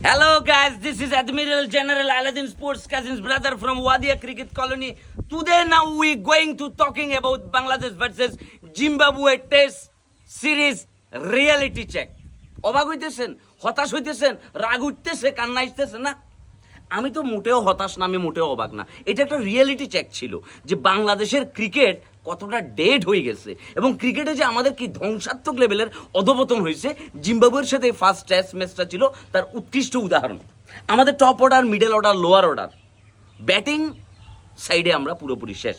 Hello guys, this is Admiral General Aladdin Sports Cousins brother from Wadia Cricket Colony. Today now we going to talking about Bangladesh versus Zimbabwe Test Series reality check. অবাক হইতেছেন হতাশ হইতেছেন রাগ উঠতেছে কান্না আসতেছে না আমি তো মোটেও হতাশ না আমি মোটেও অবাক না এটা একটা রিয়েলিটি চেক ছিল যে বাংলাদেশের ক্রিকেট কতটা ডেড হয়ে গেছে। এবং ক্রিকেটে যে আমাদের কি ধ্বংসাত্মক লেভেলের অধপতন হয়েছে, জিম্বাবুয়ের সাথে ফার্স্ট টেস্ট ম্যাচটা ছিল তার উৎকৃষ্ট উদাহরণ। আমাদের top order middle order lower order batting সাইডে আমরা পুরোপুরি শেষ।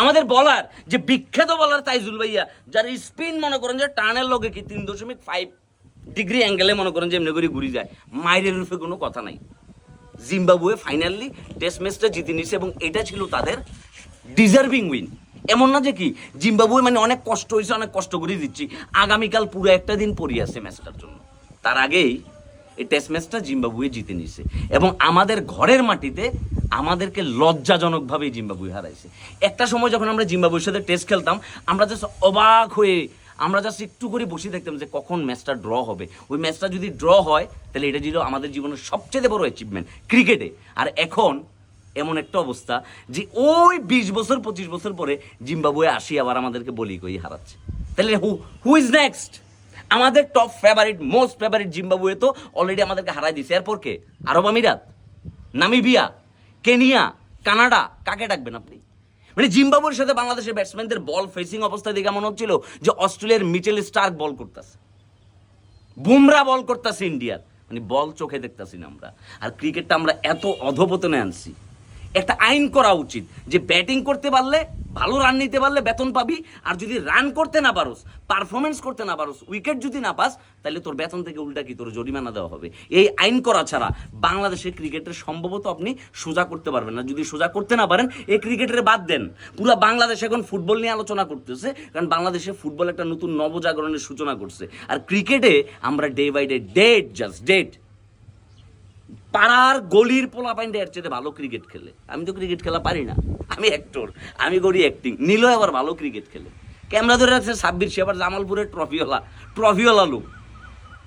আমাদের বলার যে বিখ্যাত বলার তাইজুল ভাইয়া, যার স্পিন মনে করেন যে টানের লগে কি তিন দশমিক ফাইভ ডিগ্রি অ্যাঙ্গেলে মনে করেন যে এমনি করে ঘুরি যায়। মাইরের রূপে কোনো কথা নাই। জিম্বাবুয়ে ফাইনালি টেস্ট ম্যাচটা জিতে নিয়েছে এবং এটা ছিল তাদের ডিজার্ভিং উইন এমন না যে কি, জিম্বাবুয়ে মানে অনেক কষ্ট হয়েছে অনেক কষ্ট করে দিচ্ছি। আগামীকাল পুরো একটা দিন পড়ে আছে ম্যাচটার জন্য। তার আগেই এই টেস্ট ম্যাচটা জিম্বাবুয়ে জিতে নিছে। এবং আমাদের ঘরের মাটিতে আমাদেরকে লজ্জাজনকভাবে জিম্বাবুয়ে হারাইছে। একটা সময় যখন আমরা জিম্বাবুয়ের সাথে টেস্ট খেলতাম, আমরা জাস্ট অবাক হয়ে, আমরা জাস্ট একটু করে বসে দেখতাম যে কখন ম্যাচটা ড্র হবে। ওই ম্যাচটা যদি ড্র হয়, তাহলে এটা ছিল আমাদের জীবনের সবচেয়ে বড় অ্যাচিভমেন্ট ক্রিকেটে আর এখন এমন একটা অবস্থা যে ওই বিশ বছর, পঁচিশ বছর পরে জিম্বাবুয়ে আসি আবার আমাদেরকে বলি কই হারাচ্ছে। তাহলে হু হু ইজ নেক্সট আমাদের top favourite most favourite Zimbabwe তো অলরেডি আমাদেরকে হারাই দিছে। এরপর কে? আরব আমিরাত? নামিবিয়া? কেনিয়া? কানাডা? কাকে ডাকবেন আপনি? মানে জিম্বাবুয়ের সাথে বাংলাদেশের ব্যাটসম্যানদের বল ফেসিং অবস্থা দেখে মনে হচ্ছিল যে অস্ট্রেলিয়ার মিচেল স্টার্ক বল করতেছে। বুমরা বল করতেছে ইন্ডিয়ার। মানে বল চোখে দেখতেছি না আমরা। আর ক্রিকেটটা আমরা এত অধপতনে আনছি। একটা আইন করা উচিত যে ব্যাটিং করতে পারলে, ভালো রান নিতে পারলে বেতন পাবি, আর যদি রান করতে না পারোস পারফরমেন্স করতে না পারোস উইকেট যদি না পাস, তাহলে তোর বেতন থেকে উল্টা কি, তোর জরিমানা দেওয়া হবে। এই আইন করা ছাড়া বাংলাদেশের ক্রিকেটের সম্ভবত আপনি সোজা করতে পারবেন না। যদি সোজা করতে না পারেন, এই ক্রিকেটের বাদ দেন। পুরো বাংলাদেশ এখন ফুটবল নিয়ে আলোচনা করতেছে, কারণ বাংলাদেশে ফুটবল একটা নতুন নবজাগরণের সূচনা করছে। আর ক্রিকেটে আমরা day by day date just date পাড়ার গলির পোলা পাইন্ডে এর চেয়ে ভালো ক্রিকেট খেলে। আমি তো ক্রিকেট খেলা পারি না। আমি অ্যাক্টর আমি করি অ্যাক্টিং নীল আবার ভালো ক্রিকেট খেলে। ক্যামেরা ধরে রাখছে সাব্বির সে আবার জামালপুরের ট্রফিওয়ালা ট্রফিওয়ালা লোক।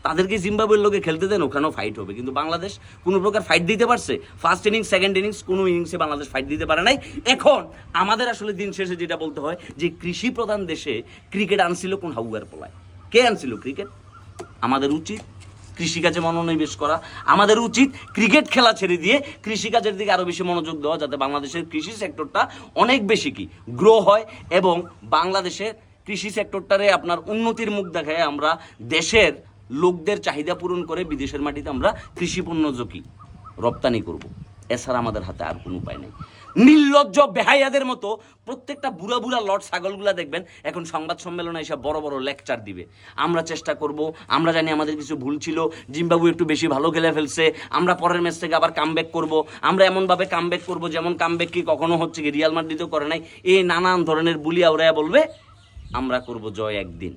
তাদেরকে জিম্বাবুয়ের লোকে খেলতে দেন, ওখানেও ফাইট হবে। কিন্তু বাংলাদেশ কোনো প্রকার ফাইট দিতে পারছে? ফার্স্ট ইনিংস সেকেন্ড ইনিংস কোনো ইনিংসে বাংলাদেশ ফাইট দিতে পারে নাই। এখন আমাদের আসলে দিন শেষে যেটা বলতে হয় যে, কৃষি প্রধান দেশে ক্রিকেট আনছিল কোন হাউয়ার পোলায়। কে আনছিল ক্রিকেট আমাদের উচিত কৃষিকাজে মনোনিবেশ করা। আমাদের উচিত ক্রিকেট খেলা ছেড়ে দিয়ে কৃষিকাজের দিকে আরও বেশি মনোযোগ দেওয়া, যাতে বাংলাদেশের কৃষি সেক্টরটা অনেক বেশি কি গ্রো হয় এবং বাংলাদেশের কৃষি সেক্টরটারে আপনার উন্নতির মুখ দেখায় আমরা দেশের লোকদের চাহিদা পূরণ করে বিদেশের মাটিতে আমরা কৃষি পণ্য জকি রপ্তানি করব। এছাড়া আমাদের হাতে আর কোনো উপায় নেই। নির্লজ্জ বেহাইয়াদের মতো প্রত্যেকটা বুড়া বুড়া লট ছাগলগুলা দেখবেন, এখন সংবাদ সম্মেলনে এসে বড় বড় লেকচার দিবে। আমরা চেষ্টা করব, আমরা জানি আমাদের কিছু ভুল ছিল জিম্বাবু একটু বেশি ভালো খেলে ফেলছে, আমরা পরের ম্যাচ থেকে আবার কামব্যাক করব, আমরা এমনভাবে কামব্যাক করব যেমন কামব্যাক কি কখনো হচ্ছে কি রিয়াল মাদ্রিদও করে নাই এই নানান ধরনের বুলি আউরায়া বলবে, আমরা করব জয় একদিন।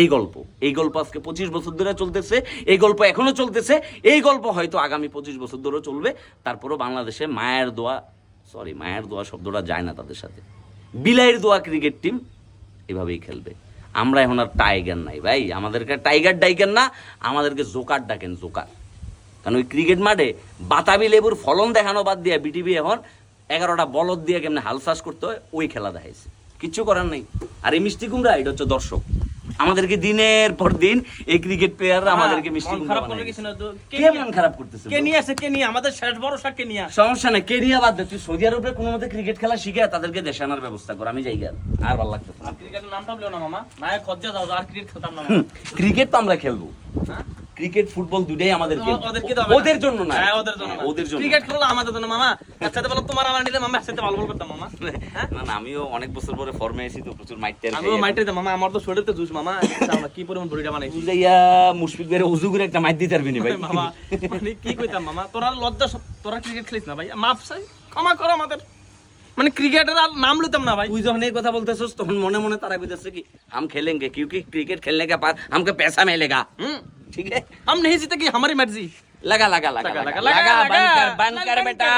এই গল্প। এই গল্প আজকে পঁচিশ বছর ধরে চলতেছে, এই গল্প এখনও চলতেছে, এই গল্প হয়তো আগামী পঁচিশ বছর ধরেও চলবে। তারপরও বাংলাদেশে মায়ের দোয়া সরি মায়ের দোয়া শব্দটা যায় না তাদের সাথে। বিলাইয়ের দোয়া ক্রিকেট টিম এভাবেই খেলবে। আমরা এখন আর টাইগার নাই ভাই। আমাদেরকে টাইগার ডাইগার না, আমাদেরকে জোকার ডাকেন জোকার কারণ ওই ক্রিকেট মাঠে বাতাবি লেবুর ফলন দেখানো বাদ দিয়ে বিটিভি এখন এগারোটা বলদ দিয়ে কেমনে হাল চাষ করতে হয়, ওই খেলা দেখাইছে। কিচ্ছু করার নেই। আর এই মিষ্টি কুমড়া, এটা হচ্ছে দর্শক। আমাদেরকে দিনের পর দিন এই ক্রিকেট প্লেয়াররা আমাদেরকে মিষ্টি খারাপ করে গেছে না তো কে মন খারাপ করতেছে কে নিয়ে আসে কে নিয়ে আমাদের শেষ ভরসা কে নিয়ে আসে সমস্যা না কেরিয়া বাদ দে। তুই সৌদি আরবে কোনো মতে ক্রিকেট খেলা শিখে তাদেরকে দেশে আনার ব্যবস্থা কর আমি যাই গেল আর ভালো লাগতো না। ক্রিকেটের নামটা বলো না মামা। নায়ক খজ্জা দাও আর ক্রিকেট খেলতাম না ক্রিকেট তো আমরা খেলব। হ্যাঁ? ক্রিকেট ফুটবল দুটাই আমাদের গেম। ওদের জন্য না। হ্যাঁ, ওদের জন্য হ্যাঁ, ওদের জন্য ক্রিকেট খেলা আমাদের জন্য। মামা একসাথে বলো তোমার আমার নিলে মামা একসাথে ভালো ভালো করতাম মামা। হ্যাঁ? না না আমিও অনেক বছর পরে ফর্মে এসেছি তো প্রচুর মাইট টাইম আমিও মাইট টাইম মামা আমার তো শরীরে তো জুস মামা। আচ্ছা, আমরা কি পরিমাণ বডিটা বানাইছি? বুঝাইয়া মুশফিক বেরে ওযু করে একটা মাইট দিতে পারবি না ভাই। মামা মানে কি কইতাম মামা? তোরা লজ্জা তোরা ক্রিকেট খেলিস না ভাই? মাফ চাই ক্ষমা করো আমাদের। মানে ক্রিকেটের আর নাম লইতাম না ভাই। তুই যখন এই কথা বলতেছস তখন মনে মনে তারা কইতাছে কি হাম খেলেঙ্গে কিউকি ক্রিকেট খেলনে কে পার হামকে পয়সা মিলেগা। হুম। ठीक है? हम नहीं जीते कि हमारी मर्ज़ी। लगा लगा लगा लगा लगा, लगा, बंद कर बंद कर बेटा।